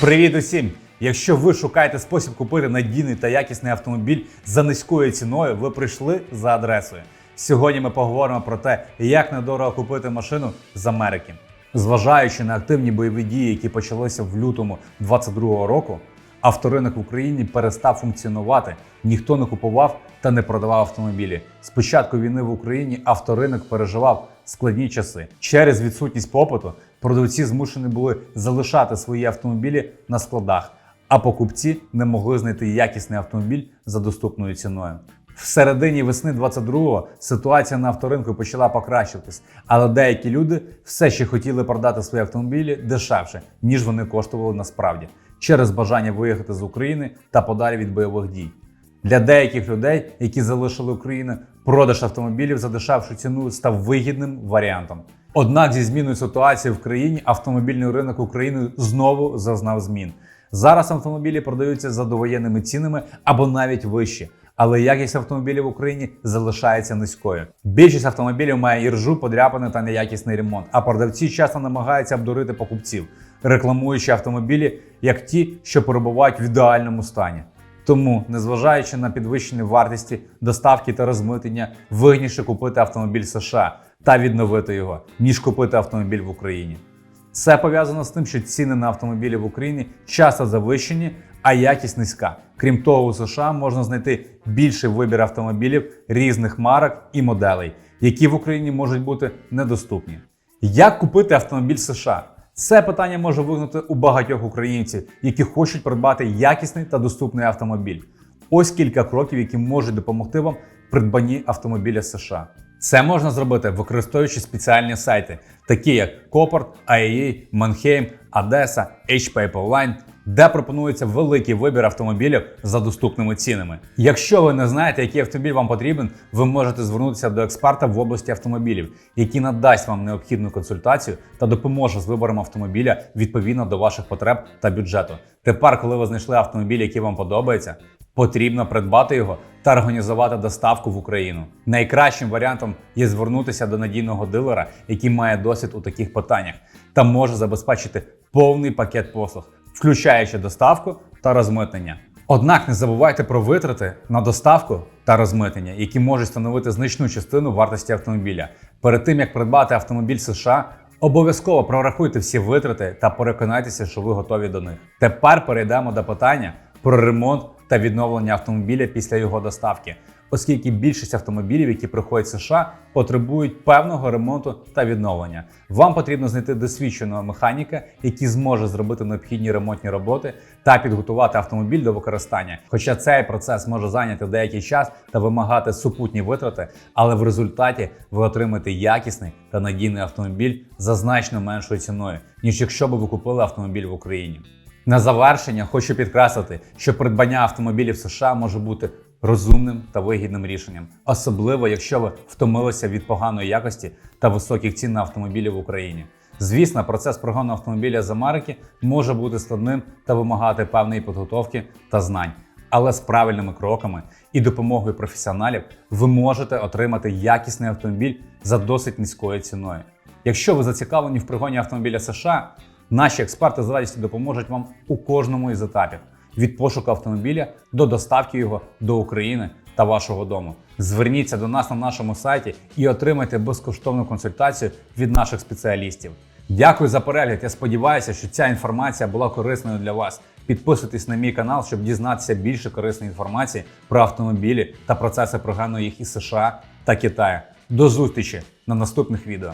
Привіт усім! Якщо ви шукаєте спосіб купити надійний та якісний автомобіль за низькою ціною, ви прийшли за адресою. Сьогодні ми поговоримо про те, як недорого купити машину з Америки. Зважаючи на активні бойові дії, які почалися в лютому 2022 року, авторинок в Україні перестав функціонувати, ніхто не купував та не продавав автомобілі. З початку війни в Україні авторинок переживав складні часи. Через відсутність попиту продавці змушені були залишати свої автомобілі на складах, а покупці не могли знайти якісний автомобіль за доступною ціною. В середині весни 22-го ситуація на авторинку почала покращуватись, але деякі люди все ще хотіли продати свої автомобілі дешевше, ніж вони коштували насправді, через бажання виїхати з України та подалі від бойових дій. Для деяких людей, які залишили Україну, продаж автомобілів за дешевшу ціну став вигідним варіантом. Однак зі зміною ситуації в країні автомобільний ринок України знову зазнав змін. Зараз автомобілі продаються за довоєнними цінами або навіть вище. Але якість автомобілів в Україні залишається низькою. Більшість автомобілів має іржу, подряпини та неякісний ремонт. А продавці часто намагаються обдурити покупців, рекламуючи автомобілі як ті, що перебувають в ідеальному стані. Тому, незважаючи на підвищені вартості доставки та розмитнення, вигідніше купити автомобіль США та відновити його, ніж купити автомобіль в Україні. Це пов'язано з тим, що ціни на автомобілі в Україні часто завищені, а якість низька. Крім того, у США можна знайти більший вибір автомобілів різних марок і моделей, які в Україні можуть бути недоступні. Як купити автомобіль США? Це питання може вигнути у багатьох українців, які хочуть придбати якісний та доступний автомобіль. Ось кілька кроків, які можуть допомогти вам в придбанні автомобіля США. Це можна зробити, використовуючи спеціальні сайти, такі як Copart, IAA, Manheim, Одеса, HP Pipeline, де пропонується великий вибір автомобілів за доступними цінами. Якщо ви не знаєте, який автомобіль вам потрібен, ви можете звернутися до експерта в області автомобілів, який надасть вам необхідну консультацію та допоможе з вибором автомобіля відповідно до ваших потреб та бюджету. Тепер, коли ви знайшли автомобіль, який вам подобається, потрібно придбати його та організувати доставку в Україну. Найкращим варіантом є звернутися до надійного дилера, який має досвід у таких питаннях, та може забезпечити повний пакет послуг, включаючи доставку та розмитнення. Однак не забувайте про витрати на доставку та розмитнення, які можуть становити значну частину вартості автомобіля. Перед тим як придбати автомобіль США, обов'язково прорахуйте всі витрати та переконайтеся, що ви готові до них. Тепер перейдемо до питання про ремонт та відновлення автомобіля після його доставки, оскільки більшість автомобілів, які приходять з США, потребують певного ремонту та відновлення. Вам потрібно знайти досвідченого механіка, який зможе зробити необхідні ремонтні роботи та підготувати автомобіль до використання. Хоча цей процес може зайняти деякий час та вимагати супутні витрати, але в результаті ви отримаєте якісний та надійний автомобіль за значно меншою ціною, ніж якщо б ви купили автомобіль в Україні. На завершення хочу підкреслити, що придбання автомобілів США може бути розумним та вигідним рішенням, особливо якщо ви втомилися від поганої якості та високих цін на автомобілі в Україні. Звісно, процес прогону автомобіля з Америки може бути складним та вимагати певної підготовки та знань. Але з правильними кроками і допомогою професіоналів ви можете отримати якісний автомобіль за досить низькою ціною. Якщо ви зацікавлені в пригоні автомобіля США, Наші експерти з радістю допоможуть вам у кожному із етапів від пошуку автомобіля до доставки його до України та вашого дому. Зверніться до нас на нашому сайті і отримайте безкоштовну консультацію від наших спеціалістів. Дякую за перегляд. Я сподіваюся, що ця інформація була корисною для вас. Підписуйтесь на мій канал, щоб дізнатися більше корисної інформації про автомобілі та процеси програму їх із США та Китаю. До зустрічі на наступних відео.